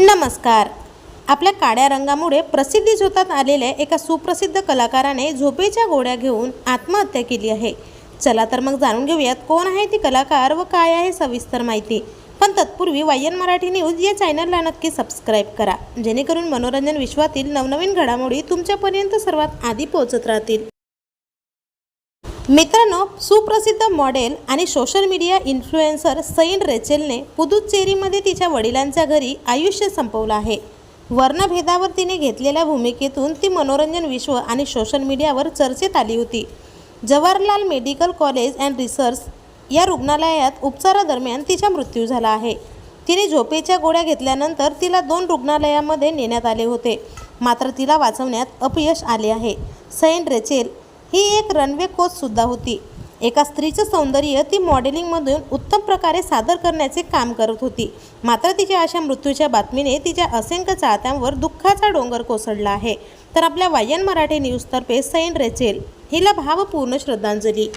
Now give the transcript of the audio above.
नमस्कार. आपल्या काळ्या रंगामुळे प्रसिद्धी झोतात आलेल्या एका सुप्रसिद्ध कलाकाराने झोपेच्या गोळ्या घेऊन आत्महत्या केली आहे. चला तर मग जाणून घेऊयात कोण आहे ती कलाकार व काय आहे सविस्तर माहिती. पण तत्पूर्वी वायन मराठी न्यूज या चॅनलला नक्की सबस्क्राईब करा. जेणेकरून मनोरंजन विश्वातील नवनवीन घडामोडी तुमच्यापर्यंत सर्वात आधी पोहोचत राहतील. मित्रांनो सुप्रसिद्ध मॉडेल आणि सोशल मीडिया इन्फ्लुएन्सर सईन रेचेलने पुदुच्चेरीमध्ये तिच्या वडिलांच्या घरी आयुष्य संपवलं आहे. वर्णभेदावर तिने घेतलेल्या भूमिकेतून ती मनोरंजन विश्व आणि सोशल मीडियावर चर्चेत आली होती. Jawaharlal medical college and research या रुग्णालयात उपचारादरम्यान तिचा मृत्यू झाला आहे. तिने झोपेच्या गोळ्या घेतल्यानंतर तिला दोन रुग्णालयामध्ये नेण्यात आले होते. मात्र तिला वाचवण्यात अपयश आले आहे. सैन रेचेल ही एक रनवे कोचसुद्धा होती. एका स्त्रीचं सौंदर्य ती मॉडेलिंगमधून उत्तम प्रकारे सादर करण्याचे काम करत होती. मात्र तिच्या अशा मृत्यूच्या बातमीने तिच्या असंख्य चाहत्यांवर दुःखाचा डोंगर कोसळला आहे. तर आपल्या वायन मराठी न्यूजतर्फे सैन रेचेल. हिला भावपूर्ण श्रद्धांजली.